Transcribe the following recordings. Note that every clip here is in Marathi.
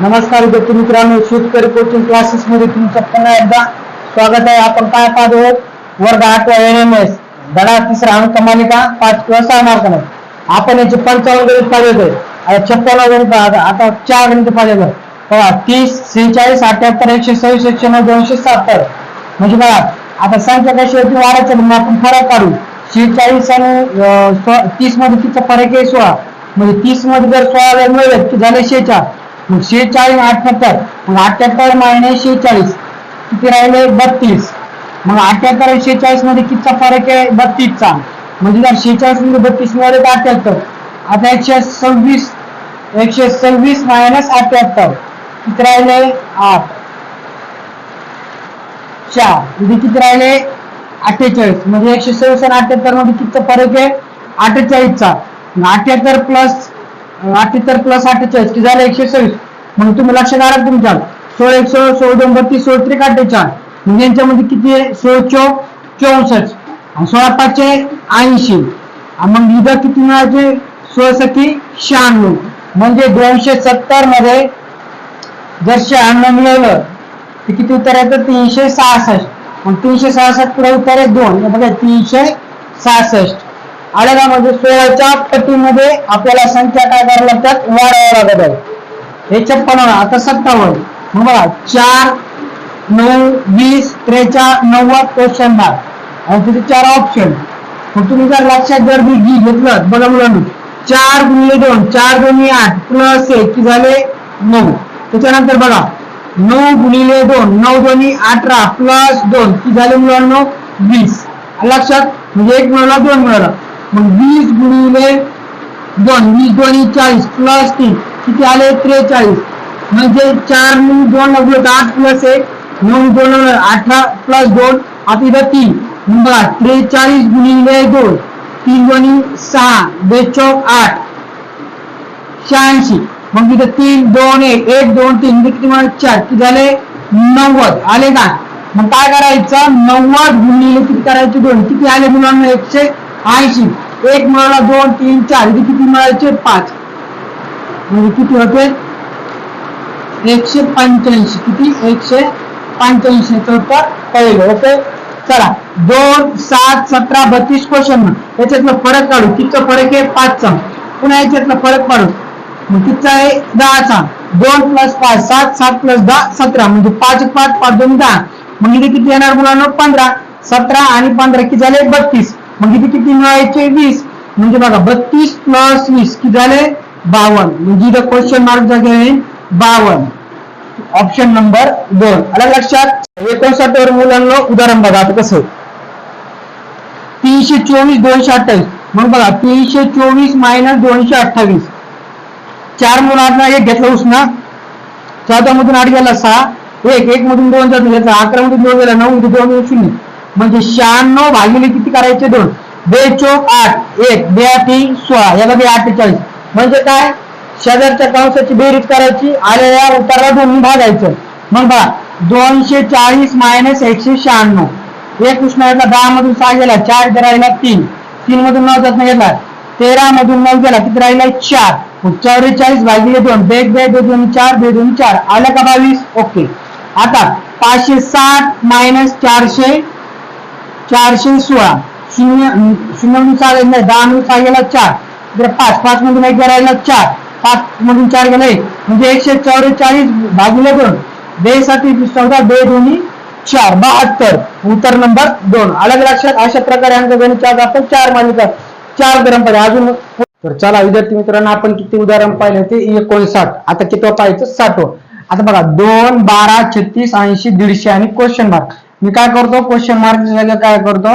नमस्कार विद्यार्थी मित्रांनो शेतकरी कोचिंग क्लासेस मध्ये तुमचं पुन्हा एकदा स्वागत आहे. आपण काय पाहतो? वर्ग आठवा एन एम एस धडा तिसरा अंक मालिका पाच किंवा सहा मार्काने आपण याचे पंचावन्न गणित पाहिजे आता छप्पन्न गणित आता आता चार गणित पाहिजे बघा तीस सेहेचाळीस अठ्याहत्तर एकशे सव्वीस एकशे नऊ दोनशे सत्तर. म्हणजे बघा आता संख्या कशी होती वाढायचं म्हणून आपण फरक काढू. शेहेचाळीस आणि तीसमध्ये तिचा फरक आहे सोळा. म्हणजे तीसमध्ये जर सोळा वेळ मिळले की झाले शेहेचाळ शेहेचाळीस अठ्याहत्तर. मग अठ्याहत्तर मायनस शेहेचाळीस किती राहिले? बत्तीस. मग अठ्याहत्तर आणि शेहेचाळीसमध्ये कितीचा फरक आहे? बत्तीसचा. म्हणजे जर शेहेचाळीसमध्ये बत्तीस मिळाले तर अठ्याहत्तर. आता एकशे सव्वीस एकशे सव्वीस मायनस अठ्याहत्तर. किती राहिले? आठ. चार. इथे किती राहिले? अठ्ठेचाळीस. म्हणजे एकशे सव्वीस आणि अठ्याहत्तरमध्ये कितीचा फरक आहे? अठ्ठेचाळीसचा. अठ्याहत्तर प्लस अठ्ठ्याहत्तर प्लस अठ्ठेचाळीस की झालं एकशे सव्वीस मग तुम्ही लक्षात आला तुमच्या? सोळ एक सोळ सोळ दोन बत्तीस सोळ त्रिक अठ्ठेचाळ म्हणजे यांच्यामध्ये किती आहे? सोळ चो चौसष्ट. आणि सोळा पाचशे ऐंशी. मग इथं किती मिळायचे? सोळ सखी शहाण्णव. म्हणजे दोनशे सत्तरमध्ये जर शहाण्णव मिळवलं तर किती उत्तर येतं? तीनशे सहासष्ट. मग तीनशे सहासष्ट पुढे उत्तर आहे दोन. बघा तीनशे सहासष्ट. आलं म्हणजे सोळाच्या पटीमध्ये आपल्याला संख्या काय करावं लागतात? वाढावं लागत आहे हे छप्पन्न आता सत्तावन्न. बघा चार नऊ वीस त्रेचाळ नव्वद क्वेश्चन मार्क आणि तिथे चार ऑप्शन मग तुम्ही जर लक्षात जर मी जी घेतलं बघा मुलांनी. चार गुणले दोन. चार दोन्ही आठ प्लस एक की झाले नऊ. त्याच्यानंतर बघा नऊ गुणिले दोन. नऊ दोन्ही अठरा प्लस दोन. की झाले मुलांनो? वीस. लक्षात? म्हणजे एक मिळाला दोन मिळाला. मग वीस गुणिले दोन वीस दोन्ही चाळीस प्लस तीन किती आले? त्रेचाळीस. म्हणजे चार नऊ दोन नव्वद आठ प्लस एक नऊ दोन अठरा प्लस दोन आता इथं तीन. बघा त्रेचाळीस गुणिले दोन तीन दोन्ही सहा बेचौक आठ. शहाऐंशी. मग इथं तीन दोन एक एक दोन तीन म्हणजे किती मला चार. किती झाले नव्वद. आले का? मग काय करायचं? नव्वद गुणिले किती करायचे? दोन. किती आले मुलांना? एकशे ऐंशी. एक मळाला दोन तीन चार. इथे किती मिळायचे? पाच. म्हणजे किती होते? एकशे पंच्याऐंशी. किती? एकशे पंच्याऐंशी. उत्तर पहिलं. ओके? चला. दोन सात सतरा बत्तीस क्वेश्चन याच्यातलं फरक काढू. कितीचा फरक आहे? पाचचा. पुन्हा याच्यातला फरक काढू मग कितीचा आहे? दहाचा. दोन प्लस पाच सात सात प्लस दहा सतरा. म्हणजे पाच पाच पाच दोन दहा. मग इथे किती येणार मुलांना? पंधरा. सतरा आणि पंधरा किती झाले? बत्तीस. मग इथे किती मिळायचे? वीस. म्हणजे बघा बत्तीस प्लस वीस किती झाले? बावन्न. म्हणजे इथं क्वेश्चन मार्क जागे आहे. बावन्न. ऑप्शन नंबर दोन. आला लक्षात? एकोणसाठ वर मुलांना उदाहरण बघा आता कसं तीनशे चोवीस दोनशे अठ्ठावीस. मग बघा तीनशे चोवीस मायनस दोनशे अठ्ठावीस. चार मुलांना एक घेतला उसना चौदा मधून आठ गेला सहा. एक एक मधून दोन जातो घेतला अकरा मधून दोन गेला नऊ मधून दोन शून्य. म्हणजे शहाण्णव भागिले किती करायचे दोन? बेचोक आठ. एक. बे तीन सोळा. याला बे अठ्ठेचाळीस. म्हणजे काय? शेजारच्या कंसाची बेरीज करायची आलेल्या उतारा दोन भागायचं. मग बघा दोनशे चाळीस मायनस एकशे शहाण्णव. एक उष्णाला दहा मधून सहा गेला चार इथे राहिला तीन. तीन मधून नऊ जात घेतला तेरा मधून नऊ गेला किती राहिला चार. चौवेचाळीस भागिले दोन बेग बे दोन चार बे दोन चार. आलं का बावीस? ओके. आता पाचशे साठ मायनस चारशे चारशे सोळा. शून्य शून्य मधून सहा दहा मधून सहा गेला चार. जर पाच पाच मधून एक राहिला चार. पाच मधून चार गेला. एक म्हणजे एकशे चौवेचाळीस भागिले दोन. बेसाठी चौदा बे दोन्ही चार. बहात्तर. उत्तर नंबर दोन. अलग लक्षात अशा प्रकारे अंक गणित आपण चार मालिका चार गरम पाहिजे अजून तर चला विद्यार्थी मित्रांनो आपण किती उदाहरण पाहिले होते एकोणसाठ. आता किती पाहायचं साठवं आता बघा दोन बारा छत्तीस ऐंशी दीडशे आणि क्वेश्चन मार्क मी काय करतो? क्वेश्चन मार्कच्या जागा काय करतो?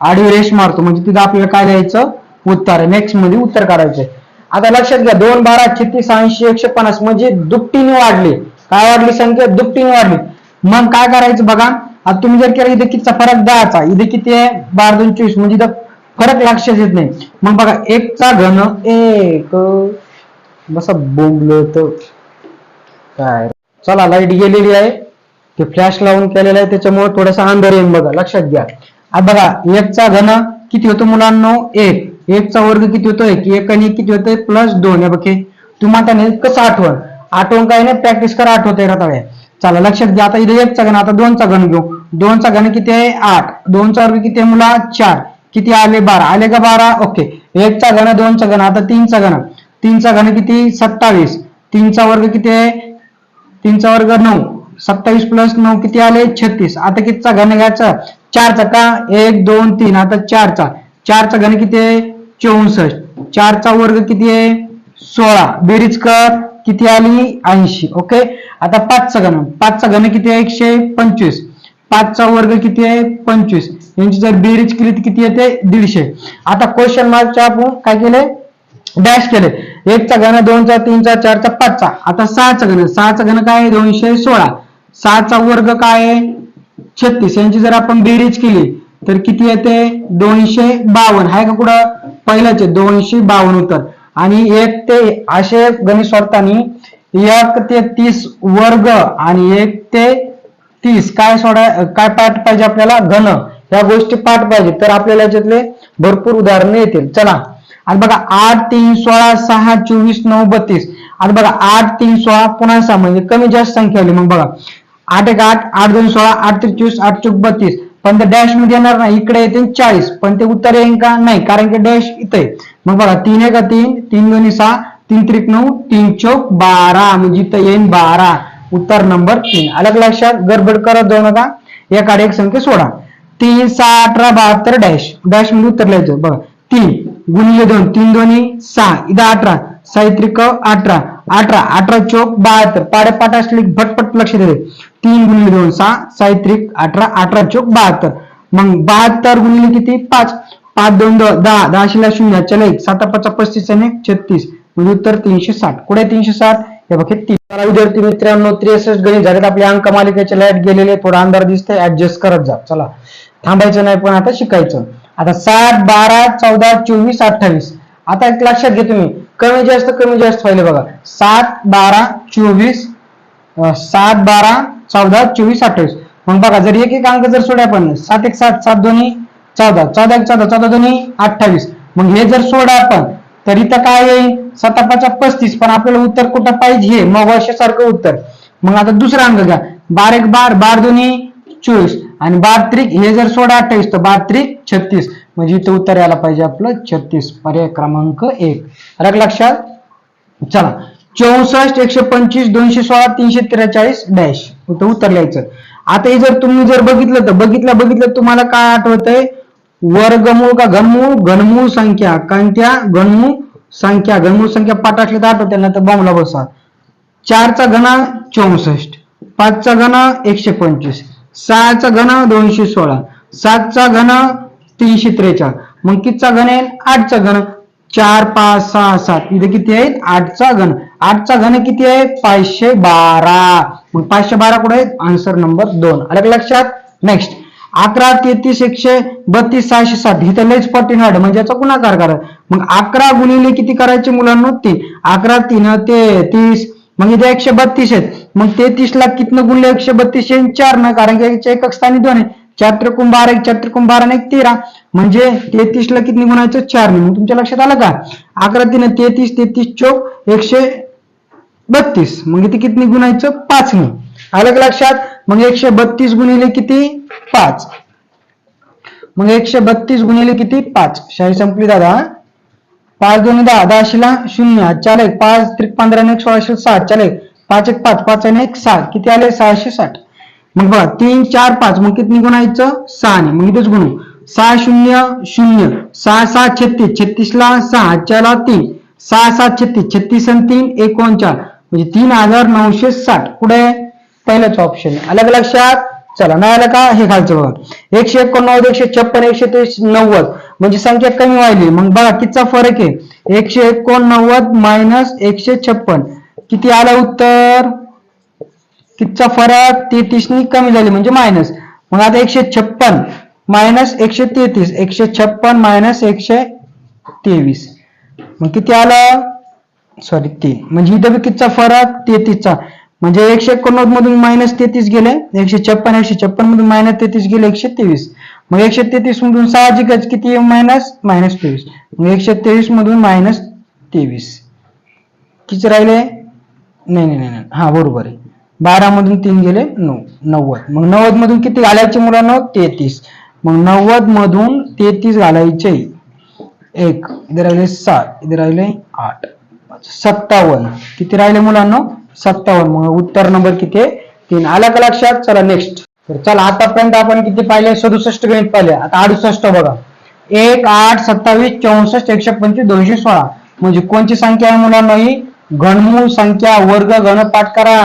आडवी रेष मारतो. म्हणजे तिथं आपल्याला काय द्यायचं उत्तर नेक्स्टमध्ये उत्तर काढायचं आता लक्षात घ्या. दोन बारा छत्तीस ऐंशी एकशे पन्नास म्हणजे दुपटीने वाढली. काय वाढली संख्या? दुपटीने वाढली. मग काय करायचं बघा? आता तुम्ही जर केलं इथे कितीचा फरक दहाचा इथे किती आहे? बारा दोन चोवीस. म्हणजे इथं फरक लक्षात येत नाही. मग बघा एकचा घन एक. बसा बोंबलो तर काय? चला लाइट गेलेली आहे. ते फ्लॅश लावून केलेलं आहे त्याच्यामुळे थोडासा अंधार येईल बघा लक्षात घ्या. बघा एकचा घन किती होतो मुलांना? एक. एकचा वर्ग किती होतो? एक. एक आणि एक किती होतोय प्लस दोन. हे बघे. तुम्हाला त्याने कसं आठवण? आठवण काय नाही प्रॅक्टिस करा आठवते रताळे चला लक्षात घ्या. आता इथे एकचा घन आता दोनचा घन घेऊ. दोनचा घन किती आहे? आठ. दोनचा वर्ग किती आहे मुला? चार. किती आले? बारा. आले का बारा? ओके. एकचा घन दोनचा घन आता तीनचा घन. तीनचा घन किती? सत्तावीस. तीनचा वर्ग किती आहे? तीनचा वर्ग नऊ. सत्तावीस प्लस नऊ किती आले? छत्तीस. आता कितीचा घन घ्यायचा? चारचा का? एक दोन तीन. आता चारचा. चारचा घन किती आहे? चौसष्ट. चारचा वर्ग किती आहे? सोळा. बेरीज कर. किती आली? ऐंशी. ओके? आता पाचचा घन. पाचचा घन किती आहे? एकशे पंचवीस. पाचचा वर्ग किती आहे? पंचवीस. यांची जर बेरीज केली तर किती येते? दीडशे. आता क्वेश्चन मार्कच्या आपण काय केले? डॅश केले. एकचा घन दोनचा तीनचा चारचा पाचचा. आता सहाचा घन. सहाचा घन काय दोनशे सोळा. सहाचा वर्ग काय आहे? छत्तीस. यांची जर आपण बेरीज केली तर किती येते? दोनशे बावन्न. आहे का कुठं? पहिल्याचे दोनशे बावन्न उत्तर. आणि एक ते असे गणित सोडताना एक ते तीस वर्ग आणि एक ते तीस. काय सोडा काय पाठ पाहिजे आपल्याला? घन. या गोष्टी पाठ पाहिजे. तर आपल्याला याच्यातले भरपूर उदाहरणे येतील. चला. आणि बघा आठ तीन सोळा सहा चोवीस नऊ बत्तीस. आणि बघा आठ तीन सोळा पुन्हा सहा. म्हणजे कमी जास्त संख्या आली. मग बघा. आठ एक आठ आठ दोन सोळा आठ त्रिक चोवीस आठ चौक बत्तीस पण ते डॅशमध्ये येणार नाही इकडे येते चाळीस. पण ते उत्तर येईल का? नाही कारण की डॅश इथे आहे. मग बघा तीन एक तीन तीन दोन्ही सहा तीन त्रिक नऊ तीन चौक बारा. म्हणजे इथं येईल बारा. उत्तर नंबर तीन. अलग लक्षात गडबड करत जाऊ नका. एकाडे एक संख्या सोडा. तीन सहा अठरा बहात्तर डॅश डॅशमध्ये उत्तर लिहायचं. बघा तीन. गुणिले दोन तीन दोन्ही सहा. इथं अठरा. साहित्रिक अठरा. अठरा अठरा चौक बहात्तर. पाडेपाठ असली भटपट लक्ष दे तीन गुणिले दोन सहा. साहित्रिक अठरा अठरा चौक बहात्तर. मग बहात्तर गुणिले किती? पाच. पाच दोन दो- दहा. शिला शून्य. चला एक. सात पाच पस्तीस आणि छत्तीस. म्हणजे उत्तर तीनशे साठ. कुठे तीनशे साठ? हे बघ तीन. विद्यार्थी मित्रांनो त्रेसष्ट गणित झालेत. आपल्या अंक मालिकेचे लाइट गेलेले. थोडा अंधार दिसतंय. ऍडजस्ट करत जा. चला. थांबायचं नाही पण आता शिकायचं. आता सात बारा चौदा चोवीस अठ्ठावीस. आता एक लक्षात घे तुम्ही. कमी जास्त कमी जास्त व्हायला बघा. सात बारा चोवीस सात बारा चौदा चोवीस अठ्ठावीस. मग बघा जर एक एक अंक जर सोडा आपण सात एक सात सात दोन्ही चौदा चौदा एक चौदा चौदा दोन्ही अठ्ठावीस. मग हे जर सोडा आपण तर इथं काय येईल? सतापाचा पस्तीस. पण आपल्याला उत्तर कुठं पाहिजे? हे मग सारखं उत्तर. मग आता दुसरा अंक घ्या. बार एक बार बार दोन्ही चोवीस. आणि बार त्रिक हे जर सोडा अठ्ठावीस तर बार त्रिक छत्तीस. म्हणजे इथं उत्तर यायला पाहिजे आपलं छत्तीस पर्याय क्रमांक एक. अलग लक्षात? चला. चौसष्ट एकशे पंचवीस दोनशे सोळा तीनशे त्रेचाळीस डॅश. इथं उत्तर लिहायचं. आता हे जर तुम्ही जर बघितलं तर बघितलं बघितलं तुम्हाला काय आठवतंय? वर्गमूळ का घनमूळ? घनमूळ संख्या. कोणत्या घनमूळ संख्या. घनमूळ संख्या पाठ असले तर आठवते ना तर बॉम्बला बसा. चारचा घना चौसष्ट. पाचचा घन एकशे पंचवीस. सहाचा घन दोनशे सोळा. सातचा घन तीनशे त्रेचाळ मग कितीचा घन आहे? आठचा घन. चार पाच सहा सात. इथे किती आहेत? आठचा घन. आठचा घन किती आहे? पाचशे बारा. मग पाचशे बारा कुठे आहेत? आन्सर नंबर दोन. अलग लक्षात? नेक्स्ट अकरा तेहतीस एकशे बत्तीस सहाशे साठ. ही तर लयच पटीन वाढ म्हणजे याचा गुणाकार करा. मग अकरा गुणिले किती करायचे मुलांना? तीन अकरा तीन तेहतीस. मग इथे एकशे बत्तीस आहेत. मग तेहतीस ला कितनं गुणले एकशे बत्तीस? चार ना कारण की याच्या एकक स्थानी दोन आहे चार कुंभार एक चार कुंभार आणि एक तेरा. म्हणजे तेहतीस ला किती गुणायचं चार ने मग तुमच्या लक्षात आलं का? अकरा तीन तेहतीस तेहतीस चोक एकशे बत्तीस. मग इथे किती गुणायचं पाच ने अलग लक्षात? मग एकशे बत्तीस गुणिले किती? पाच. मग एकशे बत्तीस गुणिले किती? पाच. शाही संपली दादा पाच दोन दहा. दहाशेला शून्य. चार एक. पाच त्रिक पंधरा एक सोळाशे साठ. चार एक. पाच एक पाच. पाच आणि एक सहा किती आले? सहाशे साठ. मग बघा तीन चार पाच. मग किती गुणायचं सहा ने मग इथेच गुणू. सहा शून्य शून्य. सहा सहा छत्तीस. छत्तीसला सहा चारला तीन. सहा सात छत्तीस. छत्तीस आणि तीन एकोणचाळ म्हणजे तीन हजार नऊशे साठ. कुठे? पहिलाच ऑप्शन अलग लक्षात? चला नाही आलं का? हे खालचं बघा. एकशे एकोणनव्वद एकशे छप्पन एकशे तेवीस नव्वद. म्हणजे संख्या कमी व्हायली. मग बघा कितीचा फरक आहे? एकशे एकोणनव्वद मायनस एकशे छप्पन. किती आलं उत्तर? कितचा फरक तेहतीसनी कमी झाली म्हणजे मायनस मग आता एकशे छप्पन मायनस एकशे तेहतीस एकशे छप्पन मायनस एकशे तेवीस. मग किती आलं? सॉरी ते. म्हणजे इथं कितचा फरक? तेहतीसचा. म्हणजे एकशे एकोणनव्वद मधून मायनस तेहतीस गेले एकशे छप्पन एकशे छप्पन मधून मायनस तेहतीस गेले एकशे तेवीस. मग एकशे तेहतीस मधून साहजिकच किती मायनस मायनस तेवीस. मग एकशे तेवीस मधून मायनस तेवीस. किती राहिले? नाही नाही नाही नाही. हा बरोबर आहे. बारा मधून तीन गेले नऊ नव्वद. मग नव्वद मधून किती घालायचे मुलांना? तेहतीस. मग नव्वद मधून तेहतीस घालायचे एक. इथे राहिले सात. इथे राहिले आठ. सत्तावन्न. किती राहिले मुलांना? सत्तावन्न. मग उत्तर नंबर किती आहे? तीन. आला का लक्षात? चला नेक्स्ट तर चला आतापर्यंत आपण किती पाहिले? सदुसष्ट गणित पाहिले. आता अडुसष्ट बघा. एक आठ सत्तावीस चौसष्ट एकशे पंचवीस दोनशे सोळा. म्हणजे कोणची संख्या आहे मुलांना ही? घनमूळ संख्या. वर्ग गणपाठ पाठ करा.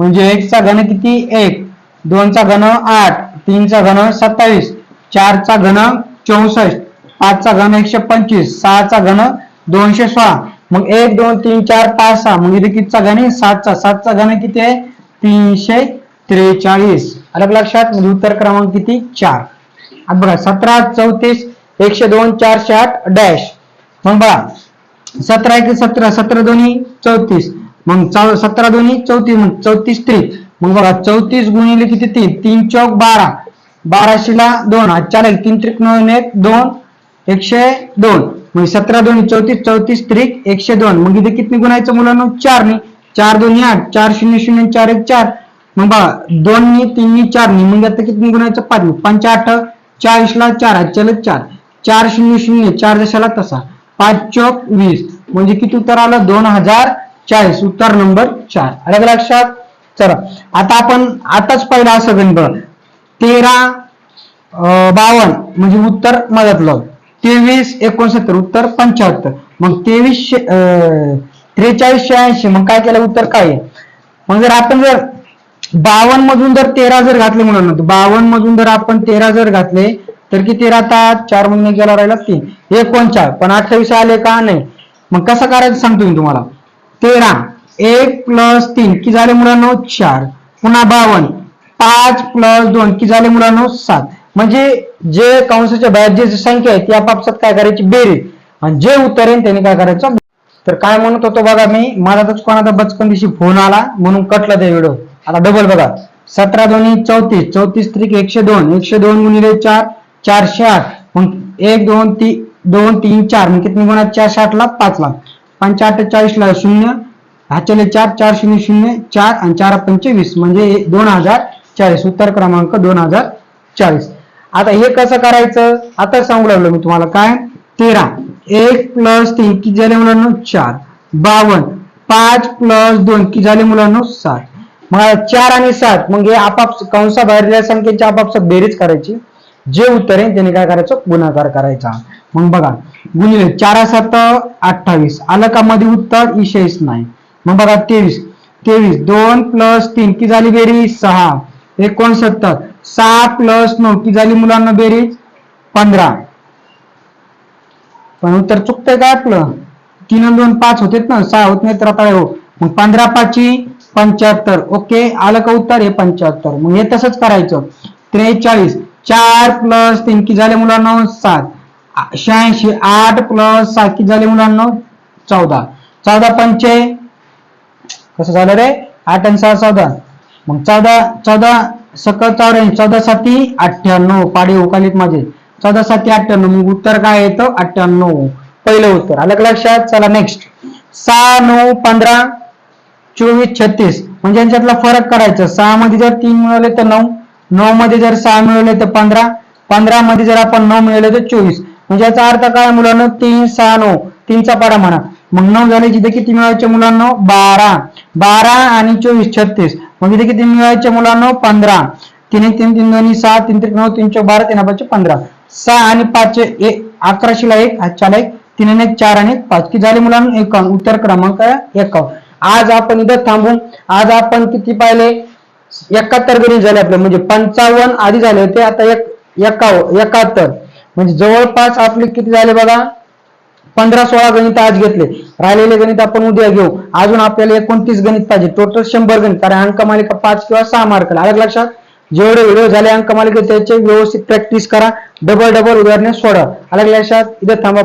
म्हणजे एकचा घन किती? एक. दोनचा घन आठ. तीनचा घन सत्तावीस. चारचा घन चौसष्ट. पाचचा घन एकशे पंचवीस. सहाचा घन दोनशे सोळा. मग एक दोन तीन चार पाच सहा. मग इथे कितीचा घन आहे? सातचा सातचा घन किती आहे? तीनशे त्रेचाळीस. अलग लक्षात? म्हणजे उत्तर क्रमांक किती? चार. आता बघा सतरा चौतीस एकशे दोन चारशे आठ डॅश. मग बघा सतरा एक सतरा सतरा दोन्ही चौतीस. मग सतरा दोन्ही चौतीस मग चौतीस त्रिक मग बघा चौतीस गुणिले किती? तीन. तीन चौक बारा. बाराशेला दोन. चालेल. तीन त्रिक नऊ एक दोन एकशे दोन. मग सतरा दोन्ही चौतीस चौतीस त्रिक एकशे दोन. मग इथे किती गुणायचं मुलांना? चारनी चार दोन्ही आठ. चार शून्य शून्य चार एक चार. मग बघा दोननी तीननी चारनी मग आता किती गुणायचं? पाच पंच आठ चाळीसला चार. चल चार. चार शून्य शून्य. चार दशाला तसा. पाच चौक वीस. म्हणजे किती उत्तर आलं? दोन हजार चाळीस उत्तर नंबर चार. अलग लक्षात? चला. आता आपण आताच पहिला असं गणित बघा. तेरा बावन बावन्न म्हणजे उत्तर मदतलं. तेवीस एकोणसत्तर उत्तर पंच्याहत्तर. मग तेवीसशे त्रेचाळीस शहाऐंशी. मग काय केलं? उत्तर काय आहे? मग जर आपण जर बावन्न मधून जर तेरा जर घातले म्हणून बावन्न मधून जर आपण तेरा जर घातले तर किती तास चार महिने गेला राहिला तीन. एकोणचाळ पण अठ्ठावीस आले का? नाही. मग कसं करायचं सांगतो मी तुम्हाला. तेरा एक प्लस तीन कि झाले मुलांनो चार. पुन्हा बावन्न पाच प्लस दोन कि झाले मुलांनो सात. म्हणजे जे कंसाच्या बाहेर जे संख्या आहे ती आपापसात काय करायची? बेरीज. आणि जे उत्तर आहे त्याने काय करायचं? तर काय म्हणत होतो बघा मी मला तर कोणाचा बचकन दिवशी फोन आला म्हणून कटलं ते व्हिडिओ आता डबल बघा. सतरा दोन्ही चौतीस चौतीस त्रिक एकशे दोन एकशे दोन गुणिले चार चारशे आठ. मग एक दोन तीन दोन तीन चार. मग किती गुणा चारशे आठला पाच लाख पंचाअठ्ठेचाळीस ला शून्य ह्याच्याले चार चार शून्य शून्य चार आणि चार पंचवीस म्हणजे दोन हजार चाळीस उत्तर क्रमांक दोन हजार चाळीस. आता हे कसं करायचं? आता सांगू लागलो मी तुम्हाला. काय? तेरा. एक प्लस तीन किती झाले मुलांना? चार. बावन्न. पाच प्लस दोन किती झाले मुलांना? सात. मग चार आणि सात मग हे आपाप कंसाबाहेरल्या संख्येची आपापसात बेरीज करायची. जे उत्तर आहे त्याने काय करायचं? गुणाकार करायचा. मग बघा गुणिले चार सात अठ्ठावीस आलं का मध्ये उत्तर विषयच नाही. मग बघा तेवीस. तेवीस दोन प्लस तीन की झाली बेरीज? सहा. एकोणसत्तर. सहा प्लस नऊ की झाली मुलांना बेरीज? पंधरा. पण उत्तर चुकतंय का आपलं? तीन आणि दोन पाच होतेत ना सहा होत नाही तर आता हो मग पंधरा पाचवी पंच्याहत्तर. ओके आलं का उत्तर हे पंच्याहत्तर. मग हे तसंच करायचं. त्रेचाळीस. चार प्लस तीन की झाले मुलांना सात. शहाऐंशी आठ प्लस सात झाले मुलांना चौदा. चौदा पंचे. कसं झालं रे? आठ आणि सहा चौदा. मग चौदा चौदा सकळ चौऱ्याऐंशी चौदा साती अठ्ठ्याण्णव. पाडे उकालीत माझे. चौदा साती अठ्ठ्याण्णव. मग उत्तर काय येतं? अठ्ठ्याण्णव. पहिलं उत्तर. आलं का लक्षात? चला नेक्स्ट सहा नऊ पंधरा चोवीस छत्तीस. म्हणजे यांच्यातला फरक करायचा. सहा मध्ये जर तीन मिळवले तर नऊ. नऊ मध्ये जर सहा मिळवले तर पंधरा. पंधरा मध्ये जर आपण नऊ मिळवले तर चोवीस. म्हणजे याचा अर्थ काय मुलांना? तीन सहा नऊ. तीनचा पाडा म्हणा. मग नऊ झाले जिथे किती मिळवायचे मुलांना? बारा. बारा आणि चोवीस छत्तीस. मग इथे किती मिळवायचे मुलांना? पंधरा. तीन एक तीन तीन दोन्ही सहा तीन त्रिक नऊ तीन चौक बारा तीन पाचशे पंधरा. सहा आणि पाचशे एक अकराशेला एक हातच्याला एक तीन एक चार आणि एक पाच. किती झाले मुलांना? एकावन्न. उत्तर क्रमांक आहे एकावन्न. आज आपण इथं थांबून आज आपण किती पाहिले? एकाहत्तर गणित झाले आपले. म्हणजे पंचावन्न आधी झाले होते. आता एक एकाव एकाहत्तर. म्हणजे जवळपास आपले किती झाले बघा? पंधरा सोळा गणित आज घेतले. राहिलेले गणित आपण उद्या घेऊ. अजून आपल्याला एकोणतीस गणित पाहिजे. टोटल शंभर गणित. कारण अंक मालिका पाच किंवा सहा मार्क अलग लक्षात? जेवढे व्हिडिओ झाले अंक मालिका त्याचे व्यवस्थित प्रॅक्टिस करा. डबल डबल उदाहरणे सोडा. अलग लक्षात? इथे थांबा